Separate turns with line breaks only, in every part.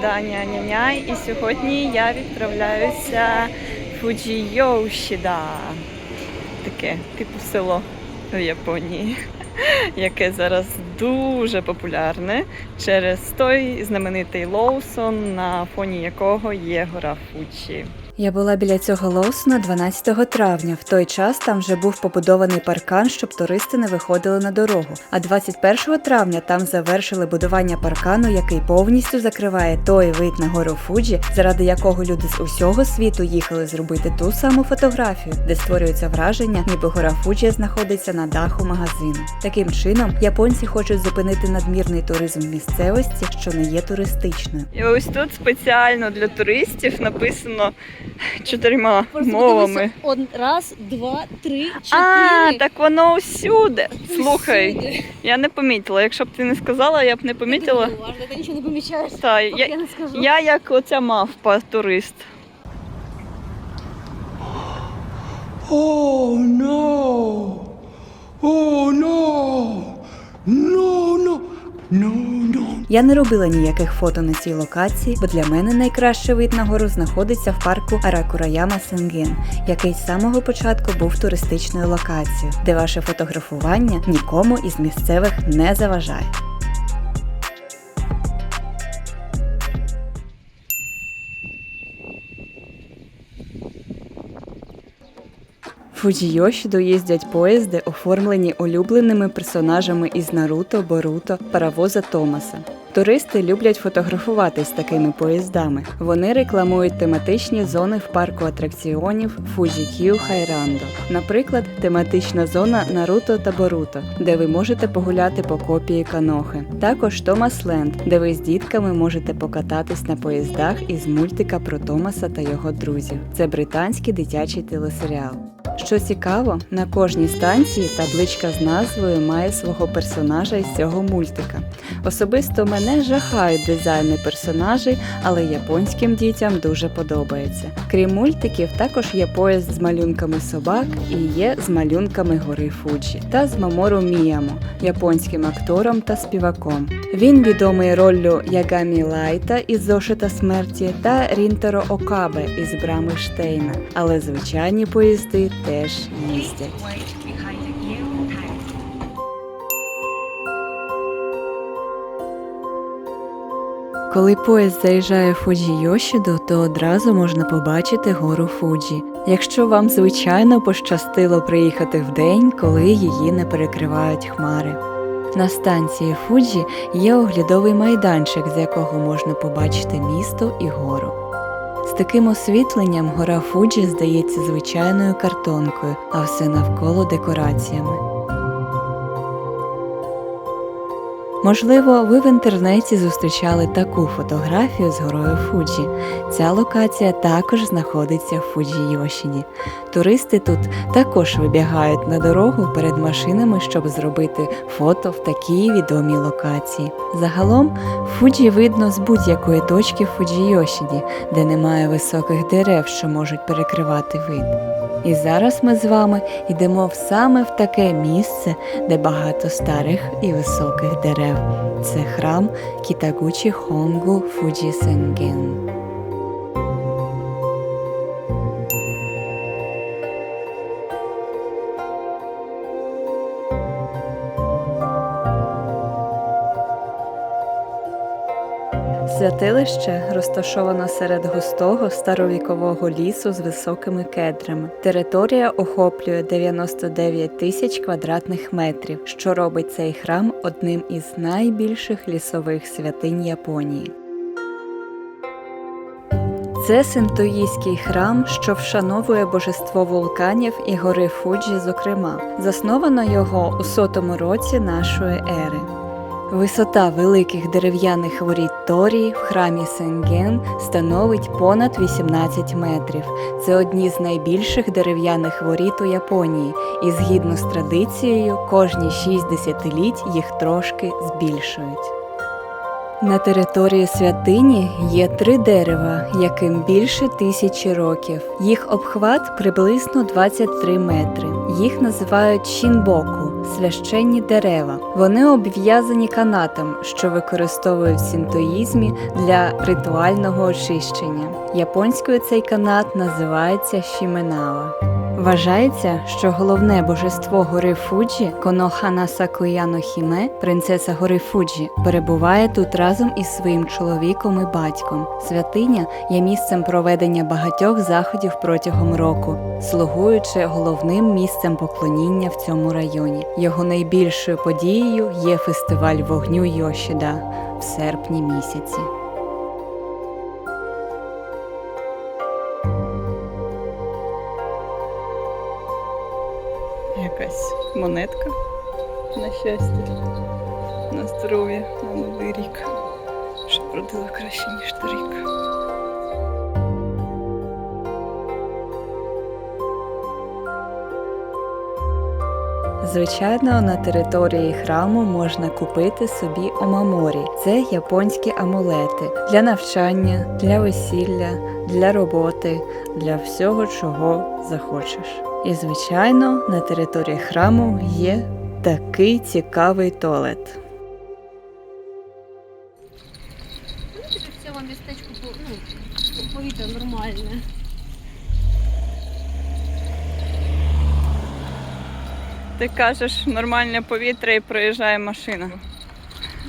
Даня Няняй і сьогодні я відправляюся в Фуджіоушіда. Таке, типу село в Японії, яке зараз дуже популярне через той знаменитий Лоусон, на фоні якого є гора Фуджі.
Я була біля цього Лоусона 12 травня. В той час там вже був побудований паркан, щоб туристи не виходили на дорогу. А 21 травня там завершили будування паркану, який повністю закриває той вид на гору Фуджі, заради якого люди з усього світу їхали зробити ту саму фотографію, де створюється враження, ніби гора Фуджі знаходиться на даху магазину. Таким чином, японці хочуть зупинити надмірний туризм в місцевості, що не є туристичною.
І ось тут спеціально для туристів написано чотирма
Просто
мовами.
подивися, Од... Раз, два, три,
А,
чотири.
так воно усюди. Слухай, я не помітила. Якщо б ти не сказала, я б не помітила.
Ти не уважна, ти нічого не помічаєш.
Та, я,
я не скажу.
я як оця мавпа турист.
Oh no! Oh no! No, no, no, no.
Я не робила ніяких фото на цій локації, бо для мене найкращий вид на гору знаходиться в парку Аракураяма Сенген, який з самого початку був туристичною локацією, де ваше фотографування нікому із місцевих не заважає. Фуджійошіду їздять поїзди, оформлені улюбленими персонажами із Наруто, Боруто, паровоза Томаса. Туристи люблять фотографуватись такими поїздами. Вони рекламують тематичні зони в парку атракціонів Фуджі-Кью Хайрандо. Наприклад, тематична зона Наруто та Боруто, де ви можете погуляти по копії канохи. Також Томас Ленд, де ви з дітками можете покататись на поїздах із мультика про Томаса та його друзів. Це британський дитячий телесеріал. Що цікаво, на кожній станції табличка з назвою має свого персонажа із цього мультика. Особисто мене жахають дизайни персонажей, але японським дітям дуже подобається. Крім мультиків, також є поїзд з малюнками собак і є з малюнками гори Фуджі та з Мамору Міямо, японським актором та співаком. Він відомий роллю Ягамі Лайта із Зошита смерті та Рінтеро Окабе із Брами Штейна, але звичайні поїзди теж їздять. Коли поїзд заїжджає в Фуджі Йошіду, то одразу можна побачити гору Фуджі. Якщо вам звичайно пощастило приїхати в день, коли її не перекривають хмари. На станції Фуджі є оглядовий майданчик, з якого можна побачити місто і гору. З таким освітленням гора Фуджі здається звичайною картонкою, а все навколо декораціями. Можливо, ви в інтернеті зустрічали таку фотографію з горою Фуджі. Ця локація також знаходиться в Фуджі Йошіді. Туристи тут також вибігають на дорогу перед машинами, щоб зробити фото в такій відомій локації. Загалом Фуджі видно з будь-якої точки в Фуджі Йошіді, де немає високих дерев, що можуть перекривати вид. І зараз ми з вами йдемо саме в таке місце, де багато старих і високих дерев. Це храм Кітагучі Хонгу Фуджі Сенген. Святилище розташовано серед густого старовікового лісу з високими кедрами. Територія охоплює 99 тисяч квадратних метрів, що робить цей храм одним із найбільших лісових святинь Японії. Це синтоїстський храм, що вшановує божество вулканів і гори Фуджі, зокрема. Засновано його у сотому році нашої ери. Висота великих дерев'яних воріт Торії в храмі Сенген становить понад 18 метрів. Це одні з найбільших дерев'яних воріт у Японії, і згідно з традицією, кожні 6 десятиліть їх трошки збільшують. На території святині є три дерева, яким більше тисячі років. Їх обхват приблизно 23 метри. Їх називають Шінбоку священні дерева. Вони обв'язані канатом, що використовують в синтоїзмі для ритуального очищення. Японською цей канат називається Шіменава. Вважається, що головне божество гори Фуджі Конохана Сакуяно Хіме, принцеса гори Фуджі, перебуває тут разом із своїм чоловіком і батьком. Святиня є місцем проведення багатьох заходів протягом року, слугуючи головним місцем поклоніння в цьому районі. Його найбільшою подією є фестиваль вогню Йошіда в серпні місяці.
Монетка на щастя, на здоров'я, на новий рік. Щоб родила краще, ніж торік.
Звичайно, на території храму можна купити собі омаморі. Це японські амулети для навчання, для весілля, для роботи, для всього, чого захочеш. І звичайно, на території храму є такий цікавий туалет.
В цьому містечку ну, повітря нормальне.
Ти кажеш нормальне повітря і проїжджає машина.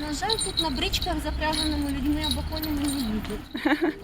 На жаль, тут на бричках, запряженими людьми або конями не їздять.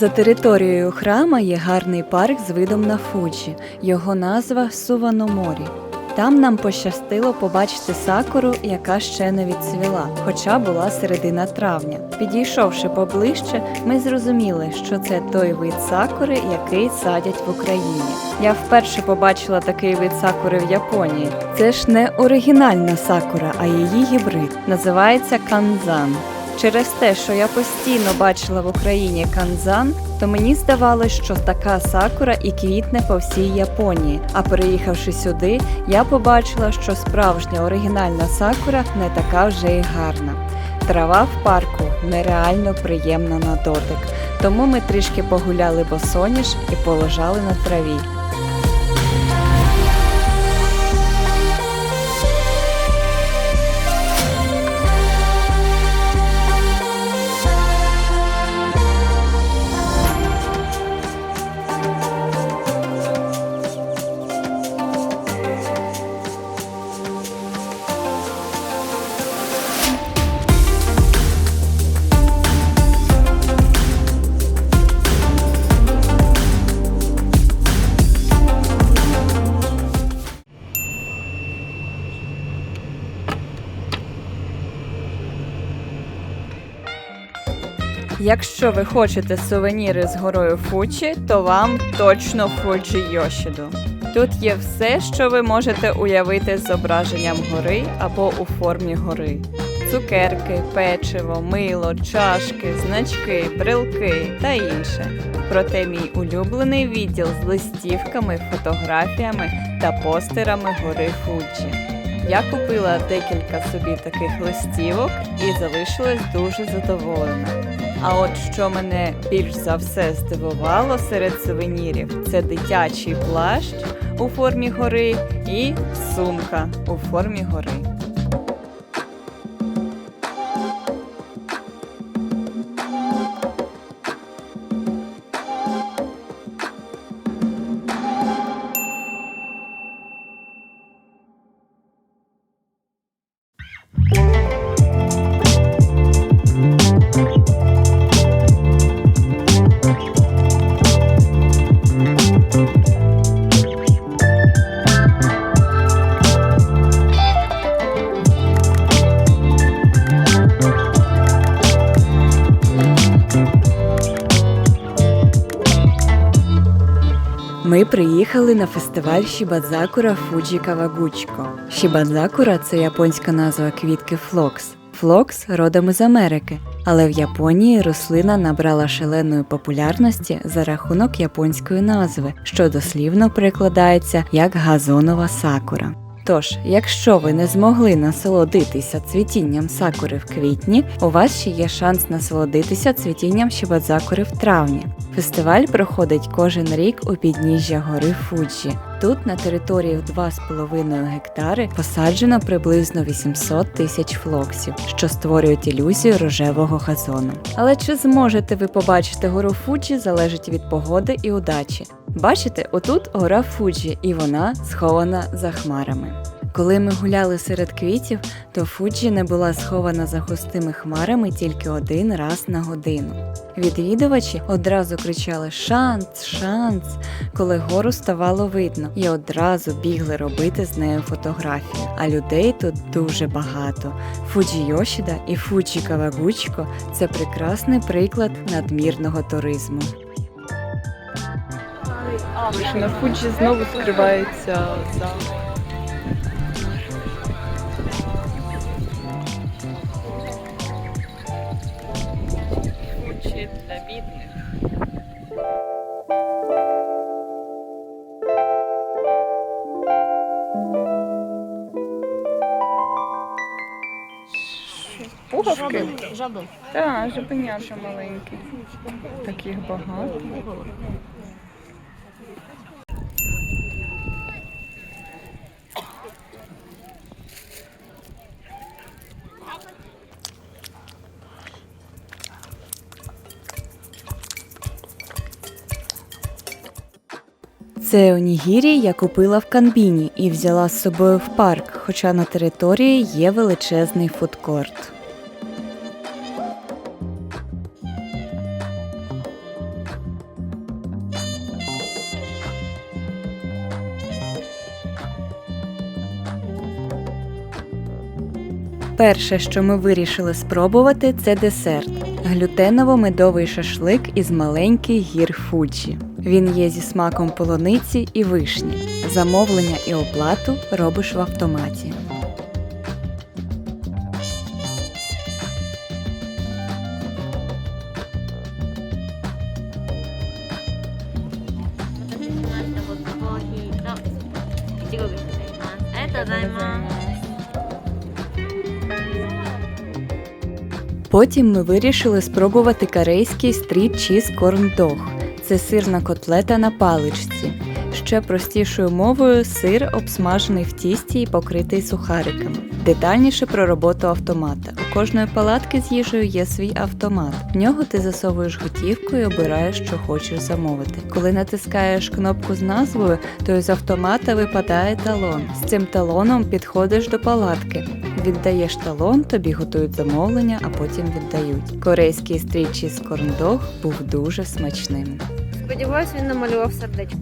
За територією храма є гарний парк з видом на Фуджі. Його назва Суваноморі. Там нам пощастило побачити сакуру, яка ще не відцвіла, хоча була середина травня. Підійшовши поближче, ми зрозуміли, що це той вид сакури, який садять в Україні. Я вперше побачила такий вид сакури в Японії. Це ж не оригінальна сакура, а її гібрид. Називається канзан. Через те, що я постійно бачила в Україні канзан, то мені здавалось, що така сакура і квітне по всій Японії. А переїхавши сюди, я побачила, що справжня оригінальна сакура не така вже й гарна. Трава в парку нереально приємна на дотик, тому ми трішки погуляли босоніж і полежали на траві. Якщо ви хочете сувеніри з горою Фучі, то вам точно Фуджі Йошіду. Тут є все, що ви можете уявити з зображенням гори або у формі гори: цукерки, печиво, мило, чашки, значки, брелки та інше. Проте мій улюблений відділ з листівками, фотографіями та постерами гори Фуджі. Я купила декілька собі таких листівок і залишилась дуже задоволена. А от що мене більш за все здивувало серед сувенірів, це дитячий плащ у формі гори і сумка у формі гори. Приїхали на фестиваль Шібадзакура Фуджі Кавагучко. Шібадзакура це японська назва квітки флокс. Флокс родом із Америки, але в Японії рослина набрала шаленої популярності за рахунок японської назви, що дослівно перекладається як газонова сакура. Тож, якщо ви не змогли насолодитися цвітінням сакури в квітні, у вас ще є шанс насолодитися цвітінням щебетзакури в травні. Фестиваль проходить кожен рік у підніжжя гори Фуджі. Тут на території в 2,5 гектари посаджено приблизно 800 тисяч флоксів, що створюють ілюзію рожевого газону. Але чи зможете ви побачити гору Фуджі залежить від погоди і удачі. Бачите, отут гора Фуджі, і вона схована за хмарами. Коли ми гуляли серед квітів, то Фуджі не була схована за густими хмарами тільки один раз на годину. Відвідувачі одразу кричали Шанс, шанс, коли гору ставало видно, і одразу бігли робити з нею фотографію. А людей тут дуже багато. Фуджі Йошіда і Фуджі Кавагучко це прекрасний приклад надмірного туризму.
На Фуджі знову скривається за. Так, жабенята маленькі. Таких багато.
Це онігірі я купила в Канбіні і взяла з собою в парк, хоча на території є величезний фудкорт. Перше, що ми вирішили спробувати, це десерт глютеново-медовий шашлик із маленьких гір Фуджі. Він є зі смаком полуниці і вишні. Замовлення і оплату робиш в автоматі. Потім ми вирішили спробувати корейський стріт чіз корн-дог. Це сирна котлета на паличці. Ще простішою мовою сир обсмажений в тісті і покритий сухариками. Детальніше про роботу автомата. У кожної палатки з їжею є свій автомат. В нього ти засовуєш готівку і обираєш, що хочеш замовити. Коли натискаєш кнопку з назвою, то із автомата випадає талон. З цим талоном підходиш до палатки. Віддаєш талон, тобі готують замовлення, а потім віддають. Корейський стрічі з корндог був дуже смачним.
Сподіваюсь, він намалював сердечко.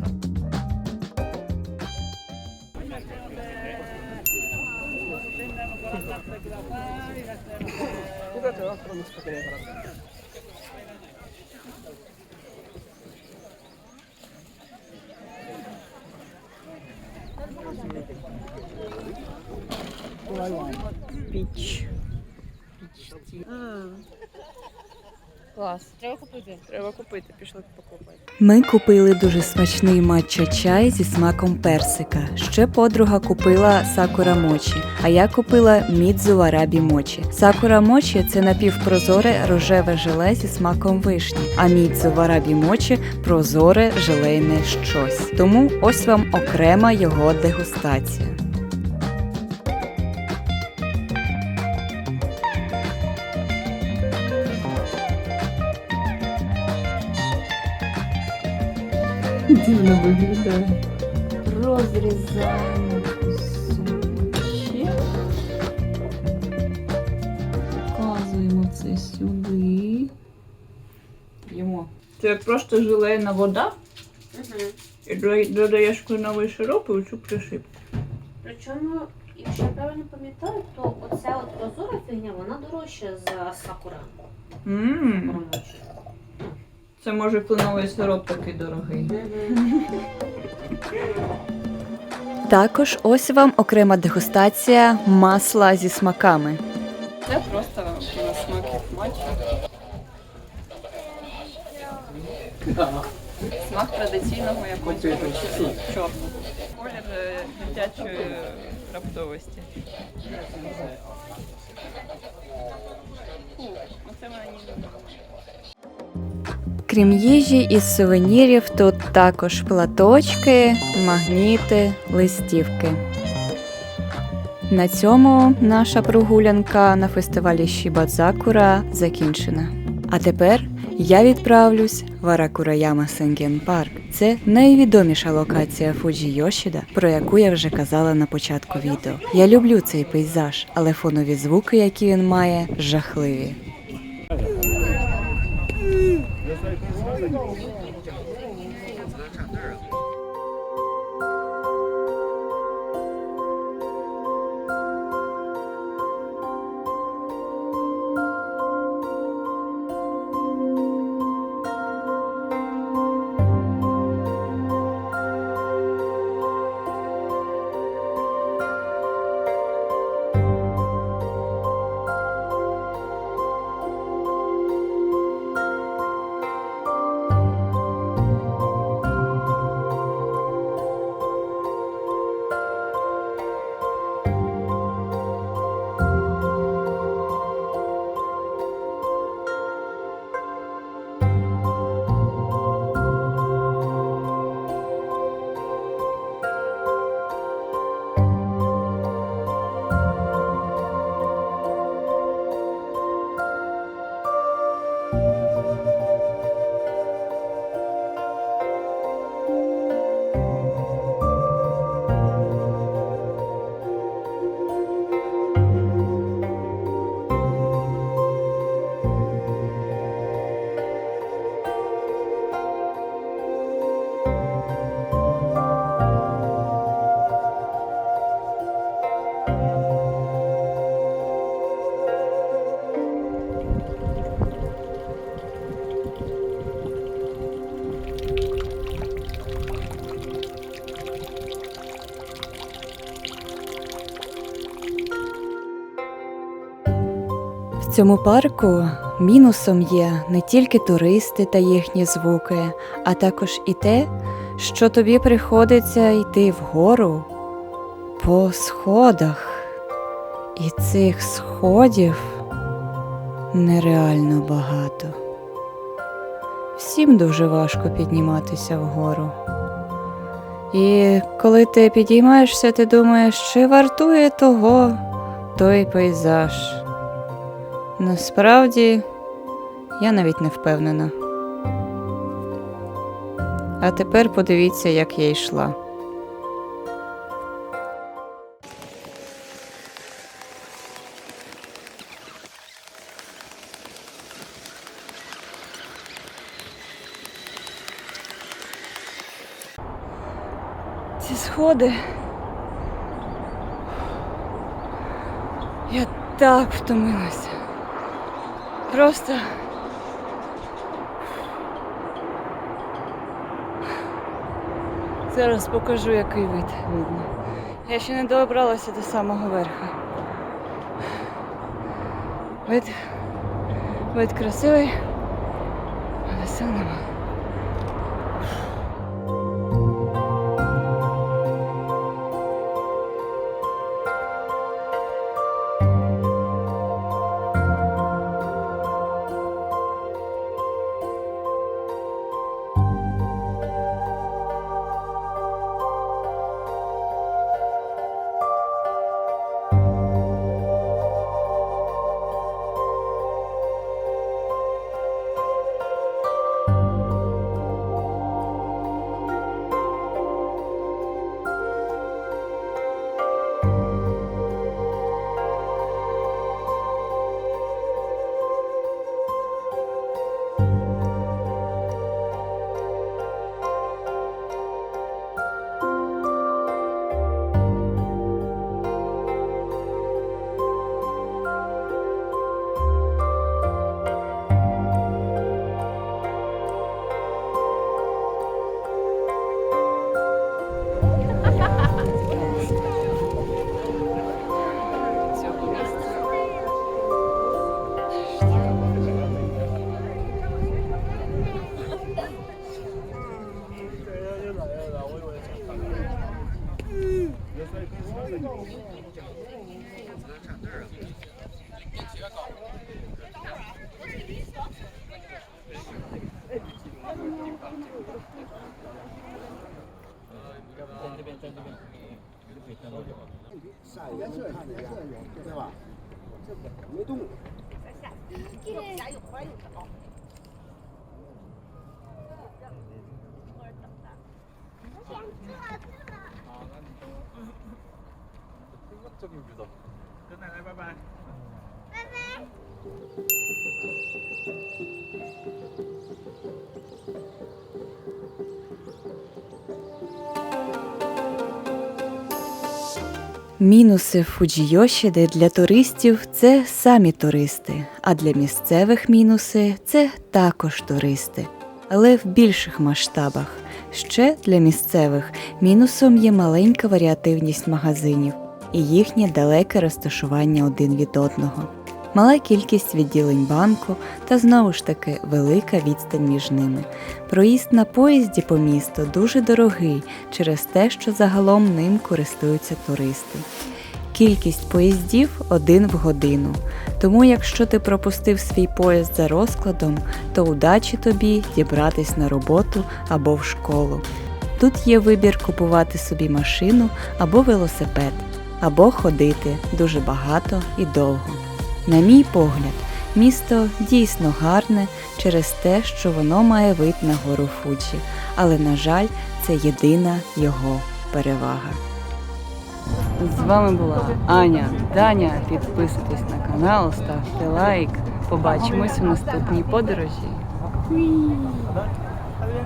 Клас.
Треба купити.
Треба купити, пішли покупати.
Ми купили дуже смачний матча чай зі смаком персика. Ще подруга купила сакура мочі, а я купила мідзу варабі мочі. Сакура мочі це напівпрозоре рожеве желе зі смаком вишні, а мідзу варабі мочі прозоре желейне щось. Тому ось вам окрема його дегустація.
Дивно виглядає. Розрізаємо кусочки. Вказуємо це сюди. Їмо. Це просто желейна вода. І додай- додаєш кленовий сироп і оцю присипку.
Причому, якщо я правильно пам'ятаю, то оця от прозора фігня, вона дорожча за сакура.
Ммм. Це може кленовий сироп такий дорогий.
Також ось вам окрема дегустація масла зі смаками.
Це просто на смак як матча. Смак традиційного якогось чорного. Колір е, дитячої раптовості. Оце вона ні.
Крім їжі із сувенірів, тут також платочки, магніти, листівки. На цьому наша прогулянка на фестивалі Шібадзакура закінчена. А тепер я відправлюсь в Аракураяма Сенген Парк. Це найвідоміша локація Фуджі Йошіда, про яку я вже казала на початку відео. Я люблю цей пейзаж, але фонові звуки, які він має, жахливі. Цьому парку мінусом є не тільки туристи та їхні звуки, а також і те, що тобі приходиться йти вгору по сходах. І цих сходів нереально багато. Всім дуже важко підніматися вгору. І коли ти підіймаєшся, ти думаєш, чи вартує того той пейзаж. Насправді, я навіть не впевнена. А тепер подивіться, як я йшла. Ці сходи. Я так втомилася. Просто. Зараз покажу, який вид видно. Я ще не добралася до самого верха. Вид, вид красивий, але сил нема. Мінуси Фуджійошіди для туристів це самі туристи, а для місцевих мінуси це також туристи, але в більших масштабах. Ще для місцевих мінусом є маленька варіативність магазинів і їхнє далеке розташування один від одного, мала кількість відділень банку та знову ж таки велика відстань між ними. Проїзд на поїзді по місту дуже дорогий через те, що загалом ним користуються туристи. Кількість поїздів один в годину. Тому, якщо ти пропустив свій поїзд за розкладом, то удачі тобі дібратись на роботу або в школу. Тут є вибір купувати собі машину або велосипед, або ходити дуже багато і довго. На мій погляд, місто дійсно гарне через те, що воно має вид на гору Фуджі, але, на жаль, це єдина його перевага. З вами була Аня, Даня. Підписуйтесь на канал, ставте лайк. Побачимось у наступній подорожі.